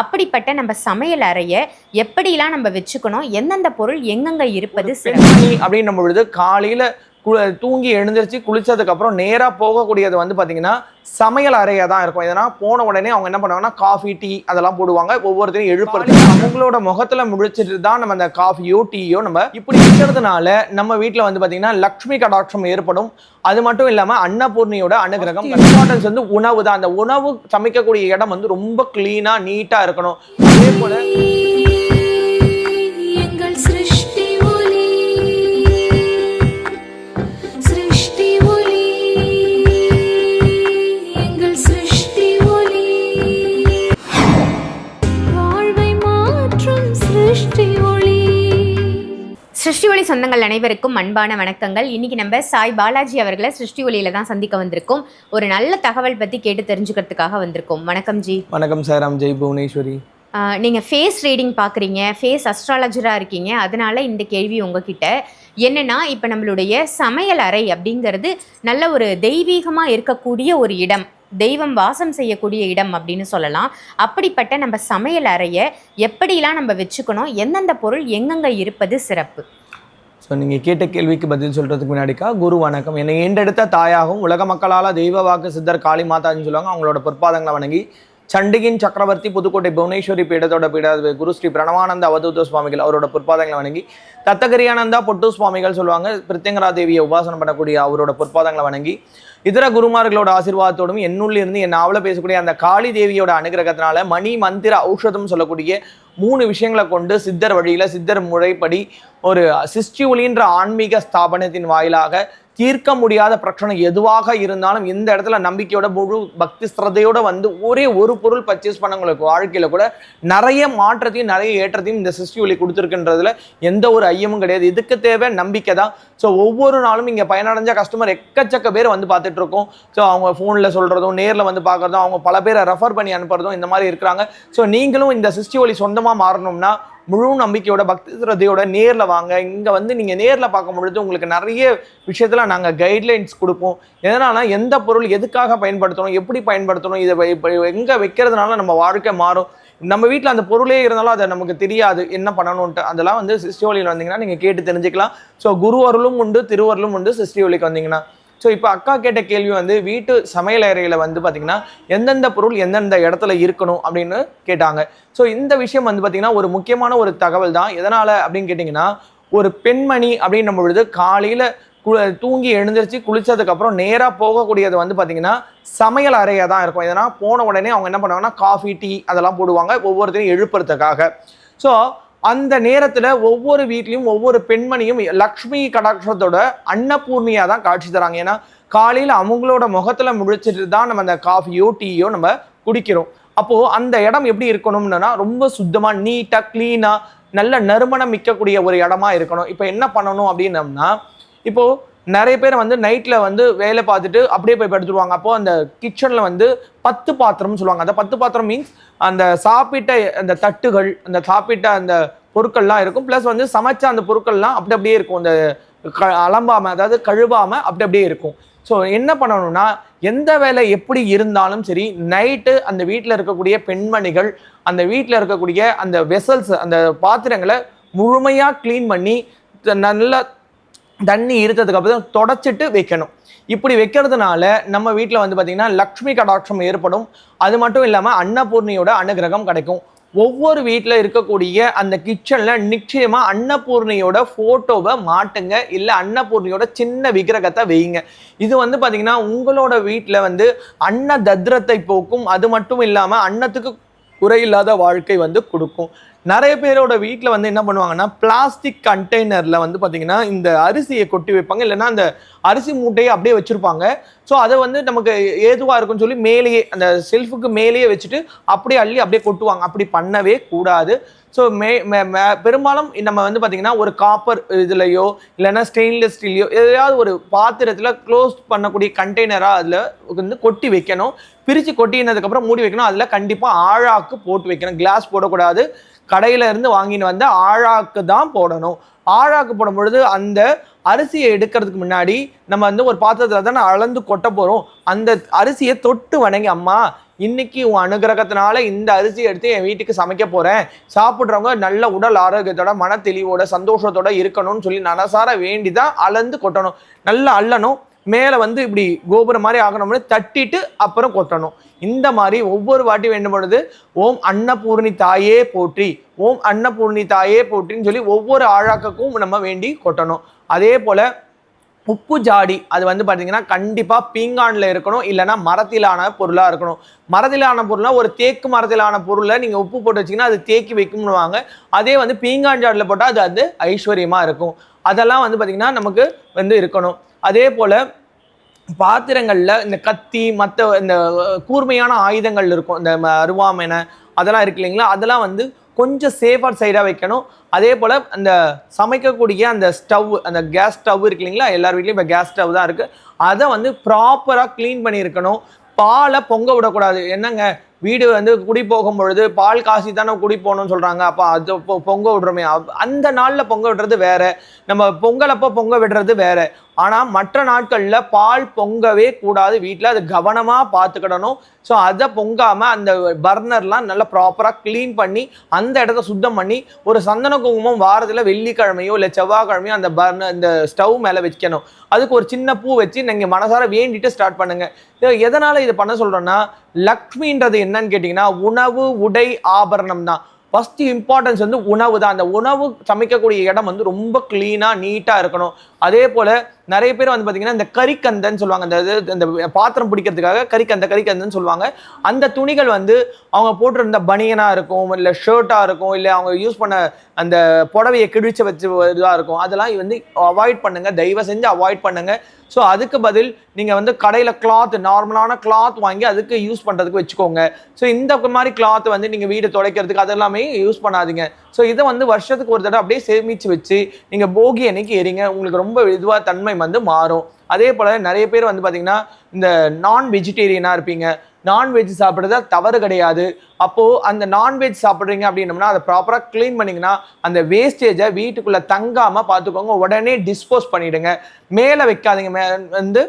அப்படிப்பட்ட நம்ம சமையல் அறையை எப்படிலாம் நம்ம வச்சுக்கணும்? எந்தெந்த பொருள் எங்கெங்க இருப்பது சிறப்பு? பெண்மணி அப்படின்னும் பொழுது காலையில தூங்கி எழுந்திருச்சு குளிச்சதுக்கு அப்புறம் நேரா போகக்கூடியது வந்து பாத்தீங்கன்னா சமையல் அறையா தான் இருக்கும். இதனா போன உடனே அவங்க என்ன பண்ணுவாங்கன்னா காஃபி டீ அதெல்லாம் போடுவாங்க. ஒவ்வொருத்தரையும் எழுப்புறது. அவங்களோட முகத்துல முழிச்சிட்டு தான் நம்ம அந்த காஃபியோ டீயோ நம்ம இப்படி இருக்கிறதுனால நம்ம வீட்ல வந்து பாத்தீங்கன்னா லக்ஷ்மி கடாட்சம் ஏற்படும். அது மட்டும் இல்லாம அன்னபூர்ணியோட அனுகிரகம் இம்பார்ட்டன்ஸ் வந்து உணவு தான். அந்த உணவு சமைக்கக்கூடிய இடம் வந்து ரொம்ப கிளீனா நீட்டா இருக்கணும். அதே போல எங்கள் சொந்தங்கள் அனைவருக்கும் அன்பான வணக்கங்கள். இன்னைக்கு நம்ம சாய் பாலாஜி அவர்களை சிருஷ்டி ஒளியில தான் சந்திக்க வந்திருக்கோம். ஒரு நல்ல தகவல் பத்தி கேட்டு தெரிஞ்சுக்கிறதுக்காக வந்திருக்கோம். வணக்கம் ஜி. வணக்கம் சார். ஜெய் புவனேஸ்வரி ஆஹ் நீங்க ஃபேஸ் ரீடிங் பார்க்குறீங்க ஃபேஸ் அஸ்ட்ராலஜரா இருக்கீங்க. அதனால இந்த கேள்வி உங்ககிட்ட என்னன்னா இப்போ நம்மளுடைய சமையல் அறை அப்படிங்கிறது நல்ல ஒரு தெய்வீகமா இருக்கக்கூடிய ஒரு இடம். தெய்வம் வாசம் செய்யக்கூடிய இடம் அப்படின்னு சொல்லலாம். அப்படிப்பட்ட நம்ம சமையல் அறையை எப்படிலாம் நம்ம வச்சுக்கணும்? எந்தெந்த பொருள் எங்கெங்க இருப்பது சிறப்பு? ஸோ நீங்கள் கேட்ட கேள்விக்கு பதில் சொல்கிறதுக்கு முன்னாடிக்கா குரு வணக்கம். என்னை ஈண்டெடுத்த தாயாகவும் உலக மக்களால் தெய்வ வாக்கு சித்தர் காளி மாதான்னு சொல்லுவாங்க அவங்களோட பொற்பாதங்களை வணங்கி சண்டிகின் சக்கரவர்த்தி புதுக்கோட்டை புவனேஸ்வரி பீடத்தோட பீடாதிபதி குரு ஸ்ரீ பிரணவானந்த அவதூத சுவாமிகள் அவரோட பொற்பாதங்களை வணங்கி தத்தகரியானந்தா பொட்டு சுவாமிகள் சொல்லுவாங்க பிரித்தங்கரா தேவியை உபாசனம் பண்ணக்கூடிய அவரோட பொற்பாதங்களை வணங்கி இதர குருமார்களோட ஆசீர்வாதத்தோடும் என்னுள்ள இருந்து என் நாவல பேசக்கூடிய அந்த காளி தேவியோட அனுகிரகத்தினால மணி மந்திர ஔஷதம் சொல்லக்கூடிய மூணு விஷயங்களை கொண்டு சித்தர் வழியில் சித்தர் முறைப்படி ஒரு சிஸ்டி ஒளின்ற ஆன்மீக ஸ்தாபனத்தின் வாயிலாக தீர்க்க முடியாத பிரச்சனை எதுவாக இருந்தாலும் இந்த இடத்துல நம்பிக்கையோட முழு பக்தி ஸ்ரத்தையோட வந்து ஒரே ஒரு பொருள் பர்ச்சேஸ் பண்ணவங்களுக்கு வாழ்க்கையில் கூட நிறைய மாற்றத்தையும் நிறைய ஏற்றத்தையும் இந்த சிஸ்டி ஒளி கொடுத்துருக்குன்றதுல எந்த ஒரு ஐயமும் கிடையாது. இதுக்கு தேவை நம்பிக்கை தான். ஸோ ஒவ்வொரு நாளும் இங்கே பயனடைஞ்ச கஸ்டமர் எக்கச்சக்க பேர் வந்து பார்த்துட்டு இருக்கோம். ஸோ அவங்க ஃபோனில் சொல்கிறதும் நேரில் வந்து பார்க்குறதும் அவங்க பல பேரை ரெஃபர் பண்ணி அனுப்புறதும் இந்த மாதிரி இருக்கிறாங்க. ஸோ நீங்களும் இந்த சிஸ்டி ஒளி சொந்தமாக மாறணும்னா முழு நம்பிக்கையோட பக்தி சிரத்தையோட நேரில் வாங்க. இங்கே வந்து நீங்கள் நேரில் பார்க்கும் பொழுது உங்களுக்கு நிறைய விஷயத்தில் நாங்கள் கைட்லைன்ஸ் கொடுப்போம். எதனால் எந்த பொருள் எதுக்காக பயன்படுத்தணும் எப்படி பயன்படுத்தணும் இதை எங்கே வைக்கிறதுனால நம்ம வாழ்க்கை மாறும். நம்ம வீட்டில் அந்த பொருளே இருந்தாலும் அதை நமக்கு தெரியாது. என்ன பண்ணணும்ன்ட்டு. அதெல்லாம் வந்து சிஸ்டியோலியில் வந்தீங்கன்னா நீங்கள் கேட்டு தெரிஞ்சுக்கலாம். ஸோ குரு அருளும் உண்டு திருவருளும் உண்டு சிஸ்டி ஒலிக்கு வந்தீங்கன்னா. ஸோ இப்போ அக்கா கேட்ட கேள்வி வந்து வீட்டு சமையல் அறையில் வந்து பார்த்தீங்கன்னா எந்தெந்த பொருள் எந்தெந்த இடத்துல இருக்கணும் அப்படின்னு கேட்டாங்க. ஸோ இந்த விஷயம் வந்து பார்த்திங்கன்னா ஒரு முக்கியமான ஒரு தகவல் தான். எதனால் அப்படின்னு கேட்டிங்கன்னா ஒரு பெண்மணி அப்படின்னும் பொழுது காலையில் கு தூங்கி எழுந்திரிச்சு குளித்ததுக்கப்புறம் நேராக போகக்கூடியது வந்து பார்த்திங்கன்னா சமையல் அறையாக தான் இருக்கும். எதனால் போன உடனே அவங்க என்ன பண்ணுவாங்கன்னா காஃபி டீ அதெல்லாம் போடுவாங்க ஒவ்வொருத்தரையும் எழுப்புறதுக்காக. ஸோ அந்த நேரத்தில் ஒவ்வொரு வீட்லேயும் ஒவ்வொரு பெண்மணியும் லக்ஷ்மி கடாட்சத்தோட அன்னபூர்ணியாக தான் காட்சி தராங்க. ஏன்னா காலையில் அவங்களோட முகத்தில் முழிச்சிட்டு தான் நம்ம அந்த காஃபியோ டீயோ நம்ம குடிக்கிறோம். அப்போது அந்த இடம் எப்படி இருக்கணும்னா ரொம்ப சுத்தமாக நீட்டாக க்ளீனாக நல்ல நறுமணம் மிக்கக்கூடிய ஒரு இடமா இருக்கணும். இப்போ என்ன பண்ணணும் அப்படின்னம்னா இப்போது நிறைய பேர் வந்து நைட்டில் வந்து வேலை பார்த்துட்டு அப்படியே போய் படுத்துருவாங்க. அப்போ அந்த கிச்சனில் வந்து பத்து பாத்திரம்னு சொல்லுவாங்க. அந்த பத்து பாத்திரம் மீன்ஸ் அந்த சாப்பிட்ட அந்த தட்டுகள் அந்த சாப்பிட்ட அந்த பொருட்கள்லாம் இருக்கும். ப்ளஸ் வந்து சமைச்ச அந்த பொருட்கள்லாம் அப்படி அப்படியே இருக்கும். அந்த க அலம்பாம அதாவது கழுவாம அப்படி அப்படியே இருக்கும். ஸோ என்ன பண்ணணும்னா எந்த வேலை எப்படி இருந்தாலும் சரி நைட்டு அந்த வீட்டில் இருக்கக்கூடிய பெண்மணிகள் அந்த வீட்டில் இருக்கக்கூடிய அந்த வெசல்ஸ் அந்த பாத்திரங்களை முழுமையாக க்ளீன் பண்ணி நல்லா தண்ணி இருந்ததுக்கு அப்புறம் தொடச்சிட்டு வைக்கணும். இப்படி வைக்கிறதுனால நம்ம வீட்டில் வந்து பார்த்திங்கன்னா லக்ஷ்மி கடாட்சம் ஏற்படும். அது மட்டும் இல்லாமல் அன்னபூர்ணியோட அனுகிரகம் கிடைக்கும். ஒவ்வொரு வீட்டில் இருக்கக்கூடிய அந்த கிச்சனில் நிச்சயமாக அன்னபூர்ணியோட ஃபோட்டோவை மாட்டுங்க. இல்லை அன்னபூர்ணியோட சின்ன விக்கிரகத்தை வையுங்க. இது வந்து பார்த்திங்கன்னா உங்களோட வீட்டில் வந்து அன்ன தத்ரத்தை போக்கும். அது மட்டும் இல்லாமல் அன்னத்துக்கு குறையில்லாத வாழ்க்கை வந்து கொடுக்கும். நிறைய பேரோட வீட்டில் வந்து என்ன பண்ணுவாங்கன்னா பிளாஸ்டிக் கண்டெய்னரில் வந்து பார்த்தீங்கன்னா இந்த அரிசியை கொட்டி வைப்பாங்க. இல்லைன்னா அந்த அரிசி மூட்டையை அப்படியே வச்சுருப்பாங்க. ஸோ அதை வந்து நமக்கு ஏதுவாக இருக்கும்னு சொல்லி மேலேயே அந்த செல்ஃபுக்கு மேலேயே வச்சுட்டு அப்படியே அள்ளி அப்படியே கொட்டுவாங்க. அப்படி பண்ணவே கூடாது. ஸோ மே மே- மே- பெரும்பாலும் நம்ம வந்து பார்த்தீங்கன்னா ஒரு காப்பர் இதுலையோ இல்லைன்னா ஸ்டெயின்லெஸ் ஸ்டீல்லையோ எதையாவது ஒரு பாத்திரத்தில் க்ளோஸ் பண்ணக்கூடிய கண்டெய்னராக அதில் வந்து கொட்டி வைக்கணும். பிரித்து கொட்டினதுக்கப்புறம் மூடி வைக்கணும். அதில் கண்டிப்பாக ஆழாக்கு போட்டு வைக்கணும். கிளாஸ் போடக்கூடாது. கடையிலேருந்து வாங்கின்னு வந்து ஆழாக்கு தான் போடணும். ஆழாக்கு போடும் பொழுது அந்த அரிசியை எடுக்கிறதுக்கு முன்னாடி நம்ம வந்து ஒரு பாத்திரத்தில் தானே அளந்து கொட்ட போகிறோம் அந்த அரிசியை தொட்டு வணங்கி அம்மா இன்னைக்கு உன் அனுகிரகத்தினால இந்த அரிசியை எடுத்து என் வீட்டுக்கு சமைக்க போகிறேன் சாப்பிட்றவங்க நல்ல உடல் ஆரோக்கியத்தோட மன தெளிவோட சந்தோஷத்தோட இருக்கணும்னு சொல்லி மனசார வேண்டி தான் அளந்து கொட்டணும். நல்லா அள்ளணும் மேலே வந்து இப்படி கோபுரம் மாதிரி ஆகணும்னு தட்டிட்டு அப்புறம் கொட்டணும். இந்த மாதிரி ஒவ்வொரு வாட்டி வேண்டும் பொழுது ஓம் அன்னபூர்ணி தாயே போற்றி. ஓம் அன்னபூர்ணி தாயே போற்றின்னு சொல்லி ஒவ்வொரு ஆழாக்கக்கும் நம்ம வேண்டி கொட்டணும். அதே போல் உப்பு ஜாடி அது வந்து பார்த்தீங்கன்னா கண்டிப்பாக பீங்கானில் இருக்கணும் இல்லைன்னா மரத்திலான பொருளாக இருக்கணும். மரத்திலான பொருள்னா ஒரு தேக்கு மரத்திலான பொருளை நீங்கள் உப்பு போட்டு வச்சிங்கன்னா அது தேக்கி வைக்கும்னுவாங்க. அதே வந்து பீங்கான் ஜாடியில் போட்டால் அது வந்து ஐஸ்வர்யமாக இருக்கும். அதெல்லாம் வந்து பார்த்திங்கன்னா நமக்கு வந்து இருக்கணும். அதே போல் பாத்திரங்களில் இந்த கத்தி மற்ற இந்த கூர்மையான ஆயுதங்கள் இருக்கும். இந்த ம- அதெல்லாம் இருக்கு இல்லைங்களா? அதெல்லாம் வந்து கொஞ்சம் சேஃபாக சைடாக வைக்கணும். அதே போல் அந்த சமைக்கக்கூடிய அந்த ஸ்டவ் அந்த கேஸ் ஸ்டவ் இருக்கு இல்லைங்களா? எல்லார் வீட்லேயும் இப்போ கேஸ் ஸ்டவ் தான் இருக்குது அதை வந்து ப்ராப்பராக க்ளீன் பண்ணியிருக்கணும். பாலை பொங்க விடக்கூடாது. என்னங்க? வீடு வந்து குடி போகும் பொழுது பால் காசி தானே குடி போகணும்னு சொல்கிறாங்க அப்போ அது பொ- பொங்க விடுறோமே. அப்- அந்த நாளில் பொங்க விடுறது வேறு. நம்ம பொங்கல் அப்போ பொங்க விடுறது வேறு. ஆனால் மற்ற நாட்களில் பால் பொங்கவே கூடாது. வீட்டில் அது கவனமாக பார்த்துக்கிடணும். ஸோ அதை பொங்காமல் அந்த பர்னர்லாம் நல்லா ப்ராப்பராக க்ளீன் பண்ணி அந்த இடத்த சுத்தம் பண்ணி ஒரு சந்தன குங்குமம் வாரத்தில் வெள்ளிக்கிழமையோ இல்லை செவ்வாய்க்கிழமையோ அந்த பர்னர் இந்த ஸ்டவ் மேலே வைக்கணும். அதுக்கு ஒரு சின்ன பூ வச்சு நீங்கள் மனசார வேண்டிட்டு ஸ்டார்ட் பண்ணுங்கள் எதனால் இதை பண்ண சொல்கிறோன்னா லக்ஷ்மின்றது என்னன்னு கேட்டிங்கன்னா உணவு உடை ஆபரணம் தான். ஃபஸ்ட்டு இம்பார்ட்டன்ஸ் வந்து உணவு தான். அந்த உணவு சமைக்கக்கூடிய இடம் வந்து ரொம்ப க்ளீனாக நீட்டாக இருக்கணும். அதே போல் நிறைய பேர் வந்து பார்த்தீங்கன்னா இந்த கறிக்கந்தன்னு சொல்லுவாங்க. அந்த இந்த பாத்திரம் பிடிக்கிறதுக்காக கறிக்கந்த கறிக்கந்தன்னு சொல்லுவாங்க. அந்த துணிகள் வந்து அவங்க போட்டிருந்த பனியனாக இருக்கும் இல்லை ஷர்ட்டாக இருக்கும் இல்லை அவங்க யூஸ் பண்ண அந்த புடவையை கிழிச்சு வச்சு இதாக இருக்கும். அதெல்லாம் வந்து அவாய்ட் பண்ணுங்கள் தயவு செஞ்சு அவாய்ட் பண்ணுங்கள் ஸோ அதுக்கு பதில் நீங்கள் வந்து கடையில் கிளாத் நார்மலான கிளாத் வாங்கி அதுக்கு யூஸ் பண்ணுறதுக்கு வச்சுக்கோங்க. ஸோ இந்த மாதிரி கிளாத் வந்து நீங்கள் வீடு துடைக்கிறதுக்கு அதெல்லாமே யூஸ் பண்ணாதீங்க. ஸோ இதை வந்து வருஷத்துக்கு ஒரு தடவை அப்படியே சேமித்து வச்சு நீங்கள் போகி அன்னைக்கு எரிங்க. உங்களுக்கு ரொம்ப இதுவாக தன்மை வந்து மாறும். அதே போல் நிறைய பேர் வந்து பார்த்திங்கன்னா இந்த நான் வெஜிடேரியனாக இருப்பீங்க. நான்வெஜ் சாப்பிட்றது தவறு கிடையாது. அப்போது அந்த நான்வெஜ் சாப்பிட்றீங்க அப்படின்னம்னா அதை ப்ராப்பராக க்ளீன் பண்ணிங்கன்னா அந்த வேஸ்டேஜை வீட்டுக்குள்ளே தங்காமல் பார்த்துக்கோங்க உடனே டிஸ்போஸ் பண்ணிவிடுங்க மேலே வைக்காதீங்க. மே வந்து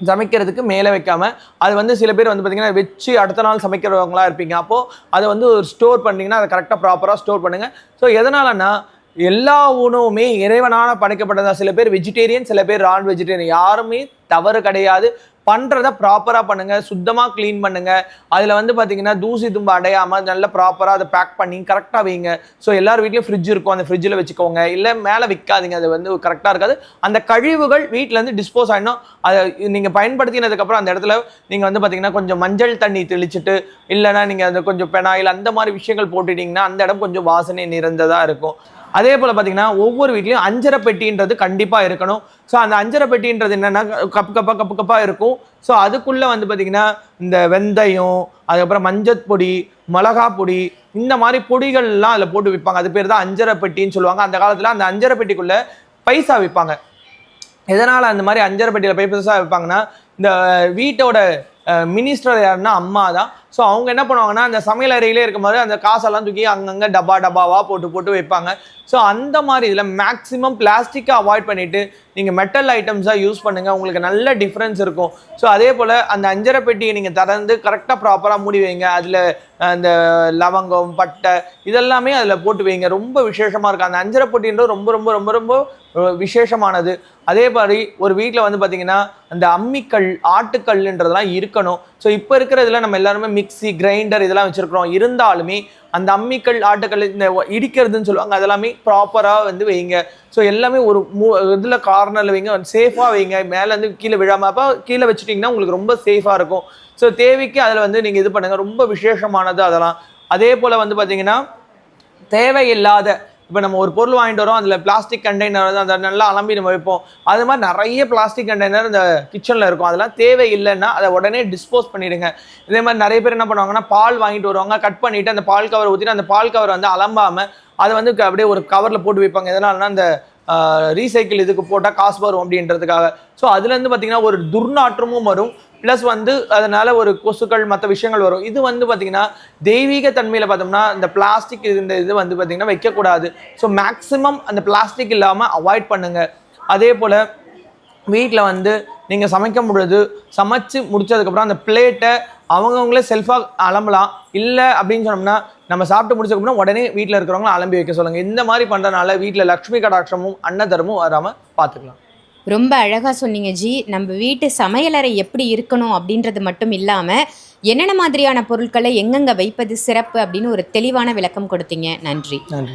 சமைக்கிறதுக்கு மேலே வைக்காமல் அது வந்து சில பேர் வந்து பார்த்திங்கன்னா வச்சு அடுத்த நாள் சமைக்கிறவங்களா இருப்பீங்க. அப்போது அதை வந்து ஒரு ஸ்டோர் பண்ணிங்கன்னா அதை கரெக்டாக ப்ராப்பராக ஸ்டோர் பண்ணுங்கள் ஸோ எதனாலன்னா எல்லா உணவுமே இறைவனான படைக்கப்பட்டதா? சில பேர் வெஜிடேரியன் சில பேர் நான் வெஜிடேரியன் யாருமே தவறு கிடையாது. பண்ணுறத ப்ராப்பராக பண்ணுங்கள் சுத்தமாக க்ளீன் பண்ணுங்கள் அதில் வந்து பார்த்தீங்கன்னா தூசி தும்பு அடையாமல் நல்லா ப்ராப்பராக அதை பேக் பண்ணி கரெக்டாக வைங்க. ஸோ எல்லார் வீட்லேயும் ஃப்ரிட்ஜ் இருக்கும். அந்த ஃப்ரிட்ஜில் வச்சுக்கோங்க. இல்லை மேலே விற்காதீங்க அது வந்து கரெக்டாக இருக்காது. அந்த கழிவுகள் வீட்டிலேருந்து டிஸ்போஸ் ஆகிடும் அதை நீங்கள் பயன்படுத்தினதுக்கப்புறம் அந்த இடத்துல நீங்கள் வந்து பார்த்தீங்கன்னா கொஞ்சம் மஞ்சள் தண்ணி தெளிச்சுட்டு இல்லைன்னா நீங்கள் அந்த கொஞ்சம் பெனாயில் அந்த மாதிரி விஷயங்கள் போட்டுட்டிங்கன்னா அந்த இடம் கொஞ்சம் வாசனை நிறைந்ததாக இருக்கும். அதே போல் பார்த்தீங்கன்னா ஒவ்வொரு வீட்லேயும் அஞ்சரை பெட்டின்றது கண்டிப்பாக இருக்கணும். ஸோ அந்த அஞ்சரை பெட்டின்றது என்னென்னா கப்பு கப்பாக கப்பு கப்பாக இருக்கும். ஸோ அதுக்குள்ளே வந்து பார்த்திங்கன்னா இந்த வெந்தயம் அதுக்கப்புறம் மஞ்சள் பொடி மிளகா பொடி இந்த மாதிரி பொடிகள்லாம் அதில் போட்டு விற்பாங்க அது பேர் தான் அஞ்சரை பெட்டின்னு சொல்லுவாங்க. அந்த காலத்தில் அந்த அஞ்சரை பெட்டிக்குள்ளே பைசா விற்பாங்க எதனால் அந்த மாதிரி அஞ்சரை பெட்டியில் பைசா விற்பாங்கன்னா இந்த வீட்டோட மினிஸ்டர் யாருன்னா அம்மா தான். ஸோ அவங்க என்ன பண்ணுவாங்கன்னா அந்த சமையல் அறையிலே இருக்கும்போது அந்த காசெல்லாம் தூக்கி அங்கங்கே டப்பா டப்பாவாக போட்டு போட்டு வைப்பாங்க. ஸோ அந்த மாதிரி இதில் மேக்ஸிமம் பிளாஸ்டிக்கை அவாய்ட் பண்ணிவிட்டு நீங்கள் மெட்டல் ஐட்டம்ஸாக யூஸ் பண்ணுங்கள் உங்களுக்கு நல்ல டிஃப்ரென்ஸ் இருக்கும். ஸோ அதே போல் அந்த அஞ்சரை பெட்டியை நீங்கள் திறந்து கரெக்டாக ப்ராப்பராக மூடி வைங்க. அதில் அந்த லவங்கம் பட்டை இதெல்லாமே அதில் போட்டு வைங்க. ரொம்ப விசேஷமாக இருக்கும். அந்த அஞ்சரை பெட்டின்றது ரொம்ப ரொம்ப ரொம்ப ரொம்ப விசேஷமானது. அதே மாதிரி ஒரு வீட்டில் வந்து பார்த்தீங்கன்னா அந்த அம்மிக்கல் ஆட்டுக்கல்ன்றதெல்லாம் இருக்கணும். ஸோ இப்போ இருக்கிறதுல நம்ம எல்லாருமே மிக்ஸி கிரைண்டர் இதெல்லாம் வச்சுருக்கிறோம். இருந்தாலுமே அந்த அம்மிக்கல் ஆட்டுக்கல் இந்த இடிக்கிறதுன்னு சொல்லுவாங்க அதெல்லாமே ப்ராப்பராக வந்து வைங்க. ஸோ எல்லாமே ஒரு மூ இதில் கார்னரில் வைங்க சேஃபாக வைங்க. மேலேருந்து கீழே விழாமல் அப்போ கீழே வச்சுட்டிங்கன்னா உங்களுக்கு ரொம்ப சேஃபாக இருக்கும். ஸோ தேவைக்கு அதில் வந்து நீங்கள் இது பண்ணுங்கள் ரொம்ப விசேஷமானது அதெல்லாம். அதே போல் வந்து பார்த்தீங்கன்னா தேவையில்லாத இப்போ நம்ம ஒரு பொருள் வாங்கிட்டு வரோம் அதில் பிளாஸ்டிக் கண்டெய்னர் அதை நல்லா அலம்பி நம்ம வைப்போம். அது மாதிரி நிறைய பிளாஸ்டிக் கண்டெய்னர் இந்த கிச்சனில் இருக்கும். அதெல்லாம் தேவை இல்லைன்னா அதை உடனே டிஸ்போஸ் பண்ணிடுங்க. இதே மாதிரி நிறைய பேர் என்ன பண்ணுவாங்கன்னா பால் வாங்கிட்டு வருவாங்க. கட் பண்ணிவிட்டு அந்த பால் கவர் ஊற்றிட்டு அந்த பால் கவர் வந்து அலம்பாமல் அதை வந்து அப்படியே ஒரு கவரில் போட்டு வைப்பாங்க. எதனாலனா அந்த ரீசைக்கிள் இதுக்கு போட்டால் காசு வரும் அப்படின்றதுக்காக. ஸோ அதுலேருந்து பார்த்தீங்கன்னா ஒரு துர்நாற்றமும் வரும். ப்ளஸ் வந்து அதனால ஒரு கொசுக்கள் மற்ற விஷயங்கள் வரும். இது வந்து பார்த்தீங்கன்னா தெய்வீக தன்மையில் பார்த்தோம்னா இந்த பிளாஸ்டிக் இந்த இது வந்து பார்த்தீங்கன்னா வைக்கக்கூடாது. ஸோ மேக்ஸிமம் அந்த பிளாஸ்டிக் இல்லாமல் அவாய்ட் பண்ணுங்கள் அதே போல் வீட்டில் வந்து நீங்கள் சமைக்கும் பொழுது சமைச்சு முடிச்சதுக்கப்புறம் அந்த பிளேட்டை அவங்கவுங்களே செல்ஃபாக அலம்பலாம். இல்லை அப்படின்னு சொன்னோம்னா நம்ம சாப்பிட்டு முடிச்சதுக்கப்புறம் உடனே வீட்டில் இருக்கிறவங்கள அலம்பி வைக்க சொல்லுங்கள் இந்த மாதிரி பண்ணுறதுனால வீட்டில் லக்ஷ்மி கடாட்சமும் அன்னதரமும் வராமல் பார்த்துக்கலாம் ரொம்ப அழகாக சொன்னீங்க ஜி. நம்ம வீட்டு சமையலறை எப்படி இருக்கணும் அப்படின்றது மட்டும் இல்லாமல் என்னென்ன மாதிரியான பொருட்களை எங்கெங்கே வைப்பது சிறப்பு அப்படின்னு ஒரு தெளிவான விளக்கம் கொடுத்தீங்க. நன்றி. நன்றி.